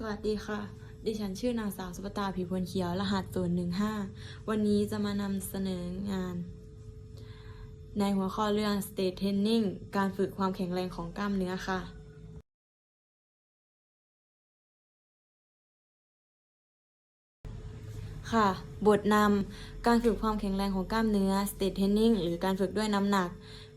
สวัสดีค่ะ ดิฉันชื่อนางสาวสุปตาผิวพลเขียว รหัสศูนย์หนึ่งห้าวันนี้จะมานำเสนองาน ในหัวข้อเรื่อง state training การฝึกความแข็งแรงของกล้ามเนื้อค่ะค่ะ บทนำ การฝึกความแข็งแรงของกล้ามเนื้อ state training หรือการฝึกด้วยน้ำหนัก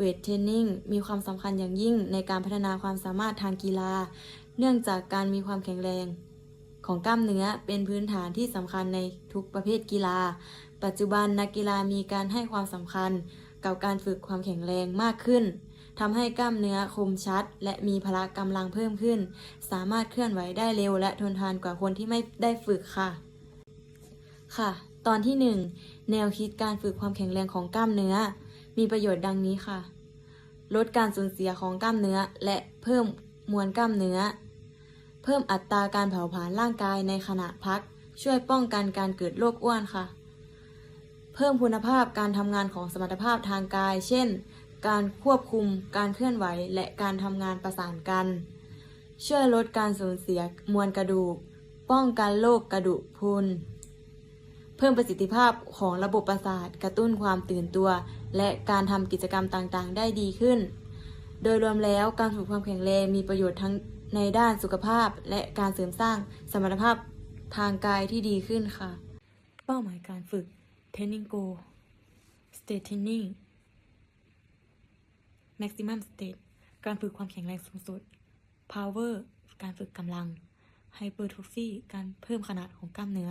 weight training มีความสำคัญอย่างยิ่งในการพัฒนาความสามารถทางกีฬา เนื่องจากการมีความแข็งแรง ของกล้ามเนื้อเป็นพื้นฐานที่สำคัญในทุกประเภทกีฬา ปัจจุบันนักกีฬามีการให้ความสำคัญกับการฝึกความแข็งแรงมากขึ้นทำให้กล้ามเนื้อคมชัด และมีพละกำลังเพิ่มขึ้น สามารถเคลื่อนไหวได้เร็วและทนทานกว่าคนที่ไม่ได้ฝึกค่ะ ค่ะ ตอนที่ 1 แนวคิดการฝึกความแข็งแรงของกล้ามเนื้อ มีประโยชน์ดังนี้ค่ะ ลดการสูญเสียของกล้ามเนื้อและเพิ่มมวลกล้ามเนื้อ เพิ่มอัตราการเผาผลาญร่างกายในขณะพัก ช่วยป้องกันการเกิดโรคอ้วนค่ะ เพิ่มคุณภาพการทำงานของสมรรถภาพทางกาย เช่น การควบคุม การเคลื่อนไหว และการทำงานประสานกัน ช่วยลดการสูญเสียมวลกระดูก ป้องกันโรคกระดูกพรุน เพิ่มประสิทธิภาพของระบบประสาท กระตุ้นความตื่นตัว และการทำกิจกรรมต่างๆ ได้ดีขึ้น โดยรวมแล้วการฝึกความแข็งแรงมีประโยชน์ทั้ง ในด้านสุขภาพและการเสริมสร้างสมรรถภาพทางกายที่ดีขึ้นค่ะ เป้าหมายการฝึก Training Goal State Training Maximum State การฝึกความแข็งแรงสูงสุด Power การฝึกกำลัง Hypertrophy การเพิ่มขนาดของกล้ามเนื้อ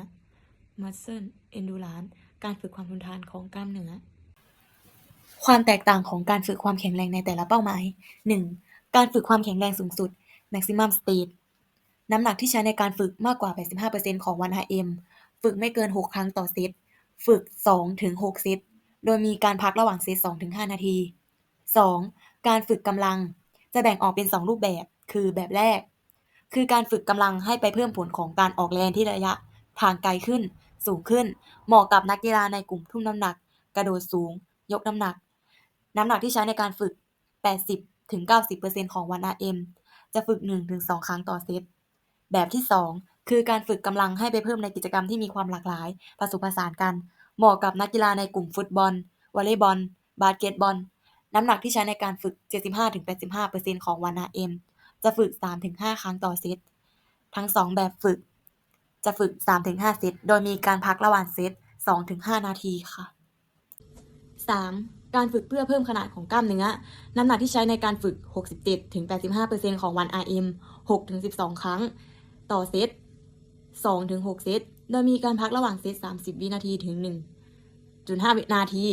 Muscle Endurance การฝึกความทนทานของกล้ามเนื้อ ความแตกต่างของการฝึกความแข็งแรงในแต่ละเป้าหมาย 1. การฝึกความแข็งแรงสูงสุด Maximum State น้ำหนักที่ใช้ในการฝึกมากกว่า 85%ของวัน RM ฝึกไม่เกิน 6 ครั้งต่อเซต ฝึก 2-6 เซต โดยมีการพักระหว่างเซต 2-5 นาที 2. การฝึกกำลัง จะแบ่งออกเป็น 2 รูปแบบ คือแบบแรก คือการฝึกกำลังให้ไปเพิ่มผลของการออกแรงที่ระยะทางไกลขึ้น สูงขึ้น เหมาะกับนักกีฬาในกลุ่มทุ่มน้ำหนัก กระโดดสูง ยกน้ำหนัก น้ำหนักที่ใช้ในการฝึก 80-90%ของวัน RM จะฝึก 1-2 ครั้งต่อเซต แบบที่ 2 คือการฝึกกำลังให้ไปเพิ่มในกิจกรรมที่มีความหลากหลาย ผสมผสานกัน เหมาะกับนักกีฬาในกลุ่มฟุตบอล วอลเลย์บอล บาสเกตบอล น้ำหนักที่ใช้ในการฝึก 75-85%ของวัน RM จะฝึก 3-5 ครั้งต่อเซต ทั้ง 2 แบบฝึก จะฝึก 3-5 เซต โดยมีการพักระหว่างเซต 2-5 นาทีค่ะ 3. การฝึกเพื่อเพิ่มขนาดของกล้ามเนื้อ น้ำหนักที่ใช้ในการฝึก 67-85%ของวัน RM 6-12 ครั้ง ต่อเซต 2-6 เซต โดยมีการพักระหว่างเซต 30 วินาทีถึง 1.5 วินาที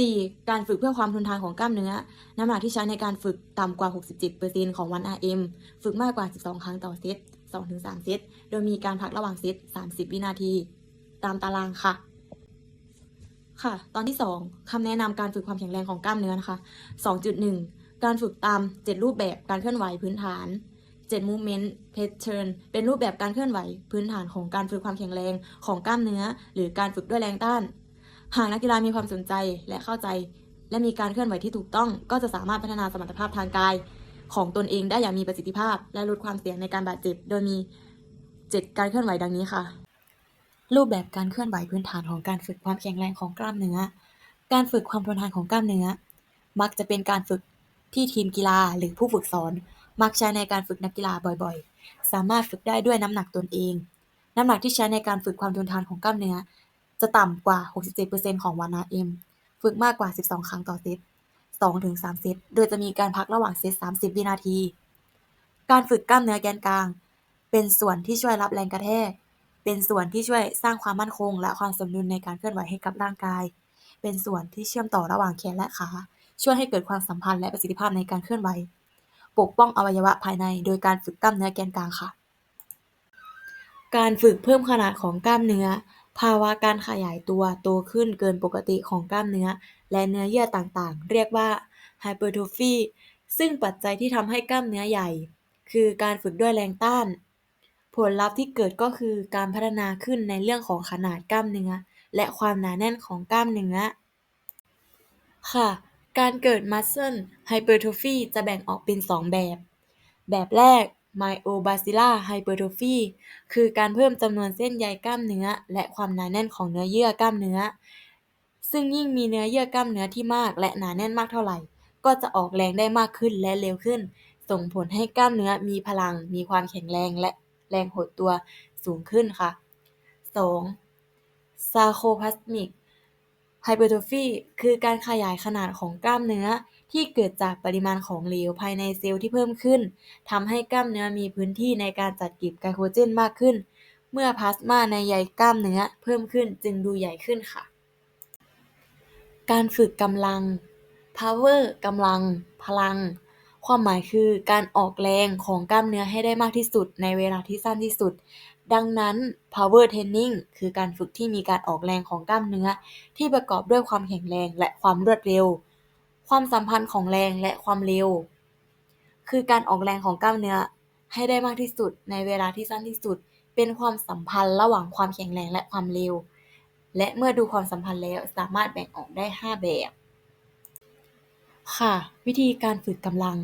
4. การฝึกเพื่อความทนทานของกล้ามเนื้อ น้ำหนักที่ใช้ในการฝึกต่ำกว่า 67%ของวัน RM ฝึกมากกว่า 12 ครั้งต่อเซต 2-3 เซต โดยมีการพักระหว่างเซต 30 วินาที ตามตารางค่ะ ค่ะ ตอนที่ 2คำแนะนำการฝึกความแข็งแรงของกล้ามเนื้อนะคะ 2.1 การฝึกตาม 7 รูปแบบการเคลื่อนไหวพื้นฐาน 7 movement pattern เป็นรูปแบบการเคลื่อนไหวพื้นฐานของการฝึกความแข็งแรงของกล้ามเนื้อ หรือการฝึกด้วยแรงต้าน หากนักกีฬามีความสนใจและเข้าใจ และมีการเคลื่อนไหวที่ถูกต้อง ก็จะสามารถพัฒนาสมรรถภาพทางกาย ของตนเองได้อย่างมีประสิทธิภาพ และลดความเสี่ยงในการบาดเจ็บ โดยมี 7 การเคลื่อนไหวดังนี้ค่ะ รูปแบบการเคลื่อนไหวพื้นฐานของการฝึกความแข็งแรงของกล้ามเนื้อ การฝึกความทนทานของกล้ามเนื้อ มักจะเป็นการฝึกที่ทีมกีฬาหรือผู้ฝึกสอน มักใช้ในการฝึกนักกีฬาบ่อยๆ สามารถฝึกได้ด้วยน้ำหนักตนเอง น้ำหนักที่ใช้ในการฝึกความทนทานของกล้ามเนื้อ จะต่ำกว่า 67%ของวัน RM ฝึกมากกว่า 12 ครั้งต่อเซต2-3 เซต โดยจะมีการพักระหว่างเซต 30 วินาที การฝึกกล้ามเนื้อแกนกลาง เป็นส่วนที่ช่วยรับแรงกระแทก เป็นส่วนที่ช่วยสร้างความมั่นคง และความสมดุลในการเคลื่อนไหวให้กับร่างกาย เป็นส่วนที่เชื่อมต่อระหว่างแขนและขา ช่วยให้เกิดความสัมพันธ์และประสิทธิภาพในการเคลื่อนไหว ปกป้องอวัยวะภายใน โดยการฝึกกล้ามเนื้อแกนกลางค่ะ การฝึกเพิ่มขนาดของกล้ามเนื้อ ภาวะการขยายตัวโตขึ้นเกินปกติของกล้ามเนื้อ และเนื้อเยื่อต่างๆ เรียกว่า hypertrophy ซึ่งปัจจัยที่ทำให้กล้ามเนื้อใหญ่ คือการฝึกด้วยแรงต้าน ผลลัพธ์ที่เกิดก็คือการพัฒนาขึ้นในเรื่องของขนาดกล้ามเนื้อ และความหนาแน่นของกล้ามเนื้อ ค่ะ การเกิด muscle hypertrophy จะแบ่งออกเป็น 2 แบบ แบบแรก myobacilla hypertrophy คือการเพิ่มจำนวนเส้นใยกล้ามเนื้อ และความหนาแน่นของเนื้อเยื่อกล้ามเนื้อ ซึ่งยิ่งมีเนื้อเยื่อกล้ามเนื้อที่มากและหนาแน่นมากเท่าไหร่ ก็จะออกแรงได้มากขึ้นและเร็วขึ้น ส่งผลให้กล้ามเนื้อมีพลัง มีความแข็งแรงและ แรงหดตัวสูงขึ้นค่ะ 2. sarcoplasmic hypertrophy คือการขยายขนาดของกล้ามเนื้อที่เกิดจากปริมาณของเหลวภายในเซลล์ที่เพิ่มขึ้นทำให้กล้ามเนื้อมีพื้นที่ในการจัดเก็บไกลโคเจนมากขึ้น เมื่อพลาสมาในใยกล้ามเนื้อเพิ่มขึ้นจึงดูใหญ่ขึ้นค่ะ การฝึกกำลัง power กำลัง พลัง ความหมายคือการออกแรงของกล้ามเนื้อให้ได้มากที่สุดในเวลาที่สั้นที่สุด ดังนั้น power training คือการฝึกที่มีการออกแรงของกล้ามเนื้อ ที่ประกอบด้วยความแข็งแรงและความรวดเร็ว ความสัมพันธ์ของแรงและความเร็ว คือการออกแรงของกล้ามเนื้อให้ได้มากที่สุดในเวลาที่สั้นที่สุด เป็นความสัมพันธ์ระหว่างความแข็งแรงและความเร็ว และเมื่อดูความสัมพันธ์แล้วสามารถแบ่งออกได้ 5 แบบ ค่ะ วิธีการฝึกกำลัง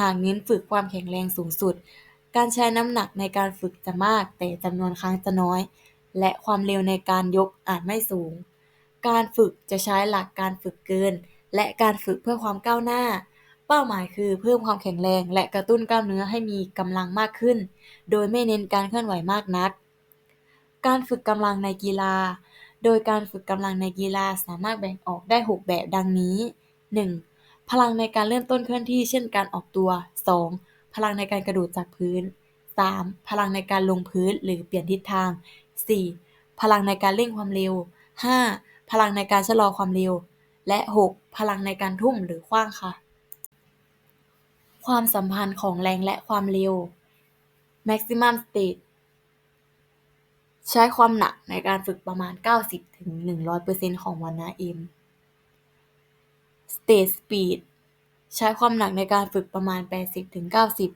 หากเน้นฝึกความแข็งแรงสูงสุด การใช้น้ำหนักในการฝึกจะมาก แต่จำนวนครั้งจะน้อย และความเร็วในการยกอาจไม่สูง การฝึกจะใช้หลักการฝึกเกิน และการฝึกเพื่อความก้าวหน้า เป้าหมายคือเพิ่มความแข็งแรงและกระตุ้นกล้ามเนื้อให้มีกำลังมากขึ้น โดยไม่เน้นการเคลื่อนไหวมากนัก การฝึกกำลังในกีฬา โดยการฝึกกำลังในกีฬาสามารถแบ่งออกได้ 6 แบบดังนี้ 1. พลังในการเริ่มต้นเคลื่อนที่ เช่น การออกตัว 2. พลังในการกระโดดจากพื้น 3. พลังในการลงพื้นหรือเปลี่ยนทิศทาง 4. พลังในการเร่งความเร็ว 5. พลังในการชะลอความเร็ว และ 6. พลังในการทุ่มหรือขว้างค่ะ ความสัมพันธ์ของแรงและความเร็ว maximum state ใช้ความหนักในการฝึกประมาณ 90-100%ของวันนะ m state speed ใช้ความหนักในการฝึกประมาณ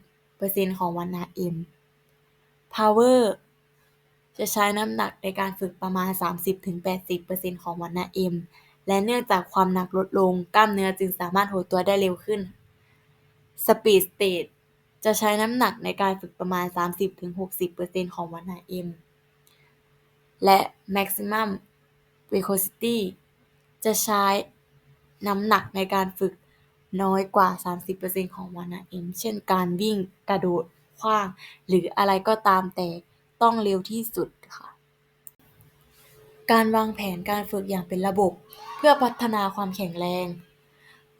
80-90%ของวันนะ m power จะใช้น้ำหนักในการฝึกประมาณ 30-80%ของวันนะ m และเนื่องจากความหนักลดลง กล้ามเนื้อจึงสามารถหดตัวได้เร็วขึ้น speed state จะใช้น้ำหนักในการฝึกประมาณ 30-60%ของวันนะ m และ maximum velocity จะใช้ น้ำหนักในการฝึกน้อยกว่า 30%ของวันนะ m เช่น การวิ่ง กระโดด ขว้าง หรืออะไรก็ตามแต่ต้องเร็วที่สุดค่ะ การวางแผนการฝึกอย่างเป็นระบบ เพื่อพัฒนาความแข็งแรง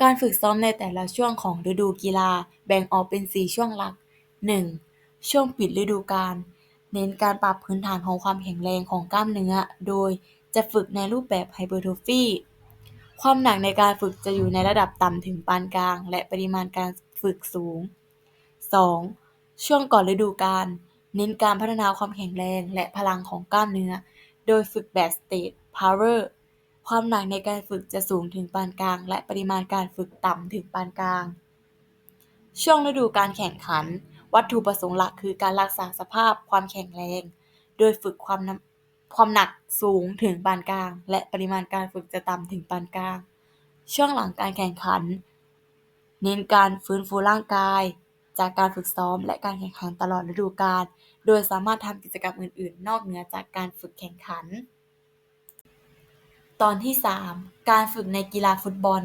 การฝึกซ้อมในแต่ละช่วงของฤดูกีฬาแบ่งออกเป็น 4 ช่วงหลัก 1. ช่วงปิดฤดูกาล เน้นการปรับพื้นฐานของความแข็งแรงของกล้ามเนื้อ โดยจะฝึกในรูปแบบ Hypertrophy ความหนักในการฝึกจะอยู่ในระดับต่ำถึงปานกลาง และปริมาณการฝึกสูง 2. ช่วงก่อนฤดูกาลเน้นการพัฒนาความแข็งแรงและพลังของกล้ามเนื้อ โดยฝึกแบบ State Power ความหนักในการฝึกจะสูงถึงปานกลาง และปริมาณการฝึกต่ำถึงปานกลาง ช่วงฤดูการแข่งขัน วัตถุประสงค์หลักคือการรักษาสภาพความแข็งแรง โดยฝึกความน้ำ ความหนักสูงถึงปานกลาง และปริมาณการฝึกจะต่ำถึงปานกลาง ช่วงหลังการแข่งขัน เน้นการฟื้นฟูร่างกาย จากการฝึกซ้อม และการแข่งขันตลอดฤดูกาล โดยสามารถทำกิจกรรมอื่น ๆ นอกเหนือจากการฝึกแข่งขัน ตอนที่ 3 การฝึกในกีฬาฟุตบอล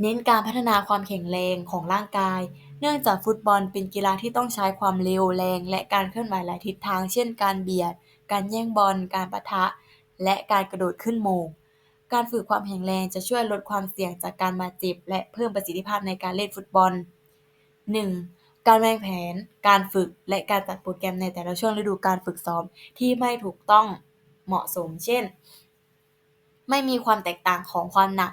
เน้นการพัฒนาความแข็งแรงของร่างกาย เนื่องจากฟุตบอลเป็นกีฬาที่ต้องใช้ความเร็วแรง และการเคลื่อนไหวหลายทิศทาง เช่น การเบียด การแย่งบอล การปะทะ และการกระโดดขึ้นโมง การฝึกความแข็งแรงจะช่วยลดความเสี่ยงจากการบาดเจ็บ และเพิ่มประสิทธิภาพในการเล่นฟุตบอล 1. การวางแผน การฝึก และการจัดโปรแกรมในแต่ละช่วงฤดูกาลฝึกซ้อมที่ไม่ถูกต้องเหมาะสม เช่น ไม่มีความแตกต่างของความหนัก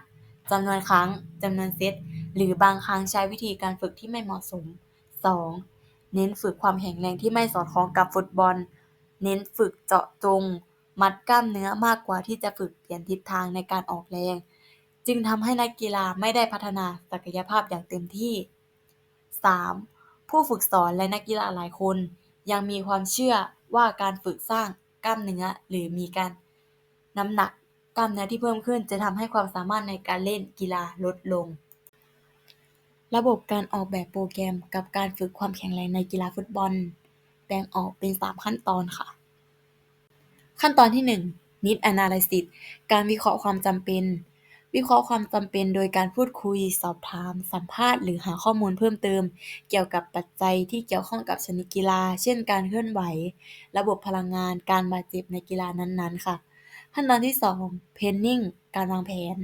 จำนวนครั้งจำนวนเซต หรือบางครั้งใช้วิธีการฝึกที่ไม่เหมาะสม 2. เน้นฝึกความแข็งแรงที่ไม่สอดคล้องกับฟุตบอล เน้นฝึกเจาะจง มัดกล้ามเนื้อมากกว่าที่จะฝึกเปลี่ยนทิศทางในการออกแรง จึงทำให้นักกีฬาไม่ได้พัฒนาศักยภาพอย่างเต็มที่ 3. ผู้ฝึกสอนและนักกีฬาหลายคน ยังมีความเชื่อว่าการฝึกสร้างกล้ามเนื้อหรือมีการน้ำหนักกล้ามเนื้อที่เพิ่มขึ้นจะทำให้ความสามารถในการเล่นกีฬาลดลง ระบบการออกแบบโปรแกรมกับการฝึกความแข็งแรงในกีฬาฟุตบอล แบ่งออกเป็น 3 ขั้นตอนค่ะ ขั้นตอนที่ 1 Need Analysis การวิเคราะห์ความจำเป็น วิเคราะห์ความจำเป็นโดยการพูดคุย สอบถาม สัมภาษณ์ หรือหาข้อมูลเพิ่มเติม เกี่ยวกับปัจจัยที่เกี่ยวข้องกับชนิดกีฬา เช่น การเคลื่อนไหว ระบบพลังงาน การบาดเจ็บในกีฬานั้นๆ ค่ะ ขั้นตอนที่ 2 Planning การวางแผน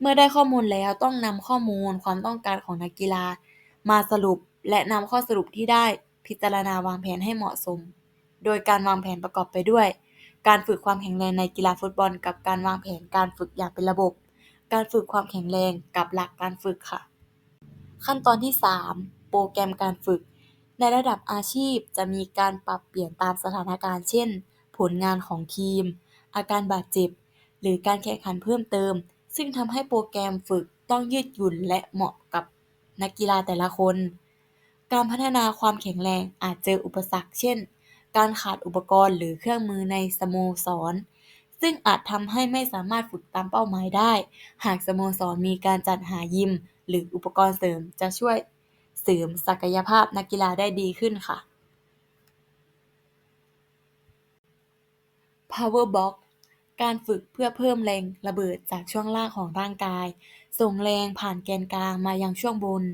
เมื่อได้ข้อมูลแล้วต้องนำข้อมูลความต้องการของนักกีฬา มาสรุปและนำข้อสรุปที่ได้ พิจารณาวางแผนให้เหมาะสม โดยการวางแผนประกอบไปด้วย การฝึกความแข็งแรงในกีฬาฟุตบอล กับการวางแผนการฝึกอย่างเป็นระบบ การฝึกความแข็งแรงกับหลักการฝึกค่ะ ขั้นตอนที่ 3 โปรแกรมการฝึก ในระดับอาชีพจะมีการปรับเปลี่ยนตามสถานการณ์ เช่น ผลงานของทีม อาการบาดเจ็บ หรือการแข่งขันเพิ่มเติม ซึ่งทำให้โปรแกรมฝึกต้องยืดหยุ่นและเหมาะกับนักกีฬาแต่ละคน การพัฒนาความแข็งแรงอาจเจออุปสรรค เช่น การขาดอุปกรณ์หรือเครื่องมือในสโมสร ซึ่งอาจทำให้ไม่สามารถฝึกตามเป้าหมายได้ หากสโมสรมีการจัดหายิม หรืออุปกรณ์เสริมจะช่วยเสริมศักยภาพนักกีฬาได้ดีขึ้นค่ะ Power Block การฝึกเพื่อเพิ่มแรงระเบิดจากช่วงล่างของร่างกาย ส่งแรงผ่านแกนกลางมายังช่วงบน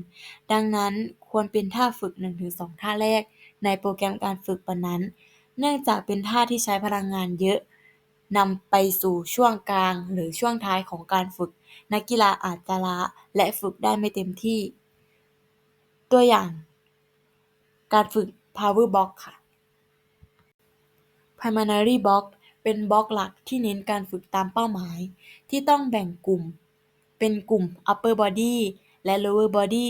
ดังนั้น ควรเป็นท่าฝึก 1-2 ท่าแรกในโปรแกรมการฝึกวันนั้น เนื่องจากเป็นท่าที่ใช้พลังงานเยอะ นำไปสู่ช่วงกลางหรือช่วงท้ายของการฝึก นักกีฬาอาจจะล้าและฝึกได้ไม่เต็มที่ ตัวอย่าง การฝึก Power Block ค่ะ Primary Block เป็นบล็อกหลักที่เน้นการฝึกตามเป้าหมาย ที่ต้องแบ่งกลุ่ม เป็นกลุ่ม Upper Body และ Lower Body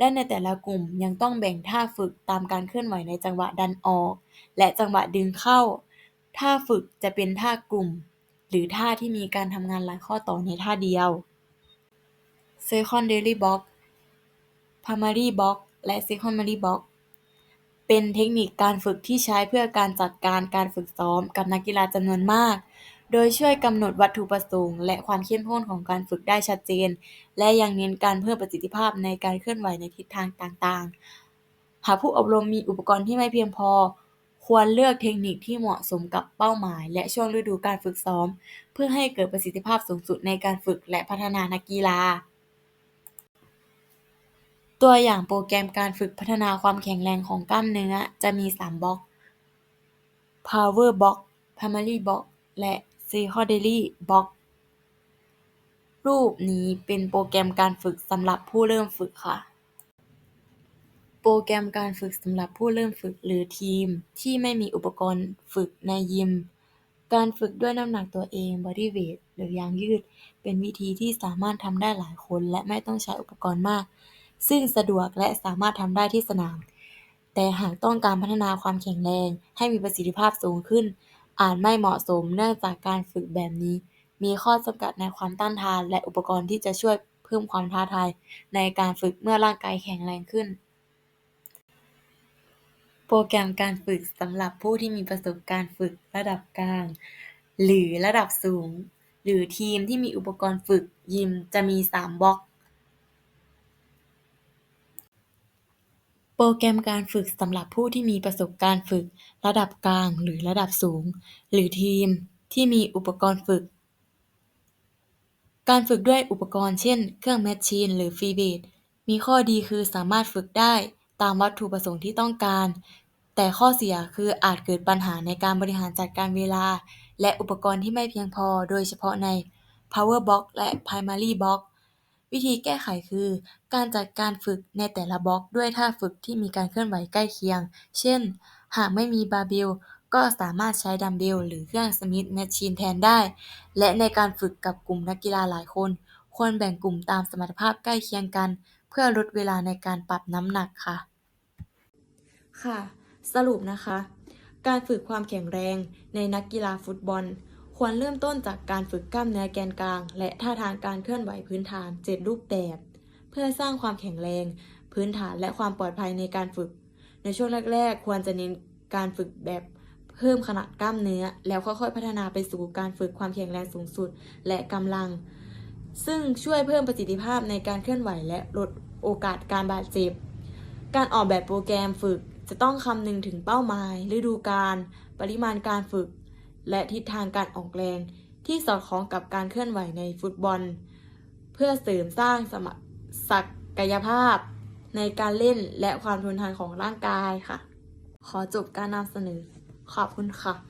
และในแต่ละกลุ่มยังต้องแบ่งท่าฝึกตามการเคลื่อนไหวในจังหวะดันออก และจังหวะดึงเข้า ท่าฝึกจะเป็นท่ากลุ่ม หรือท่าที่มีการทำงานหลายข้อต่อในท่าเดียว Secondary Block Primary Block และ Secondary Block เป็นเทคนิคการฝึกที่ใช้เพื่อการจัดการการฝึกซ้อมกับนักกีฬาจำนวนมาก โดยช่วยกำหนดวัตถุประสงค์ และความเข้มข้นของการฝึกได้ชัดเจน และยังเน้นการเพิ่มประสิทธิภาพในการเคลื่อนไหวในทิศทางต่างๆ หากผู้อบรมมีอุปกรณ์ที่ไม่เพียงพอ ควรเลือกเทคนิคที่เหมาะสมกับเป้าหมาย และช่วงฤดูการฝึกซ้อม เพื่อให้เกิดประสิทธิภาพสูงสุดในการฝึกและพัฒนานักกีฬา ตัวอย่างโปรแกรมการฝึกพัฒนาความแข็งแรงของกล้ามเนื้อจะมี 3บล็อก Power Block Primary Block และ Secondary Block รูปนี้เป็นโปรแกรมการฝึกสำหรับผู้เริ่มฝึกค่ะ โปรแกรมการฝึกสำหรับผู้เริ่มฝึกหรือทีมที่ไม่มีอุปกรณ์ฝึกในยิม การฝึกด้วยน้ำหนักตัวเอง Body Weight หรือยางยืด เป็นวิธีที่สามารถทำได้หลายคนและไม่ต้องใช้อุปกรณ์มาก ซึ่งสะดวกและสามารถทำได้ที่สนาม แต่หากต้องการพัฒนาความแข็งแรงให้มีประสิทธิภาพสูงขึ้น อาจไม่เหมาะสม เนื่องจากการฝึกแบบนี้มีข้อจำกัดในความต้านทาน และอุปกรณ์ที่จะช่วยเพิ่มความท้าทายในการฝึกเมื่อร่างกายแข็งแรงขึ้น โปรแกรมการฝึกสำหรับผู้ที่มีประสบการณ์ฝึกระดับกลาง หรือระดับสูง หรือทีมที่มีอุปกรณ์ฝึกยิมจะมี 3 บล็อก โปรแกรมการฝึกสำหรับผู้ที่มีประสบการณ์ฝึกระดับกลางหรือระดับสูง หรือทีมที่มีอุปกรณ์ฝึก การฝึกด้วยอุปกรณ์เช่น เครื่องแมชชีน หรือฟรีเวทมีข้อดีคือสามารถฝึกได้ตามวัตถุประสงค์ที่ต้องการ แต่ข้อเสียคืออาจเกิดปัญหาในการบริหารจัดการเวลา และอุปกรณ์ที่ไม่เพียงพอ โดยเฉพาะใน Power Block และ Primary Block วิธีแก้ไขคือ การจัดการฝึกในแต่ละบล็อกด้วยท่าฝึกที่มีการเคลื่อนไหวใกล้เคียง เช่น หากไม่มีบาร์เบลก็สามารถใช้ดัมเบล หรือเครื่องสมิธแมชชีนแทนได้ และในการฝึกกับกลุ่มนักกีฬาหลายคน ควรแบ่งกลุ่มตามสมรรถภาพใกล้เคียงกัน เพื่อลดเวลาในการปรับน้ำหนักค่ะ ค่ะ สรุปนะคะ การฝึกความแข็งแรงในนักกีฬาฟุตบอล ควรเริ่มต้นจากการฝึกกล้ามเนื้อแกนกลาง และท่าทางการเคลื่อนไหวพื้นฐาน 7 รูปแบบ เพื่อสร้างความแข็งแรง พื้นฐานและความปลอดภัยในการฝึก ในช่วงแรก ๆ ควรจะเน้นการฝึกแบบเพิ่มขนาดกล้ามเนื้อ แล้วค่อยๆ พัฒนาไปสู่การฝึกความแข็งแรงสูงสุด และกำลัง ซึ่งช่วยเพิ่มประสิทธิภาพในการเคลื่อนไหวและลดโอกาสการบาดเจ็บ การออกแบบโปรแกรมฝึกจะต้องคำนึงถึงเป้าหมาย ฤดูกาล ปริมาณการฝึก และทิศทางการออกแรงที่สอดคล้องกับการเคลื่อนไหวในฟุตบอล เพื่อเสริมสร้างสมรรถศักยภาพ ในการเล่นและความทนทานของร่างกายค่ะ ขอจบการนำเสนอขอบคุณค่ะ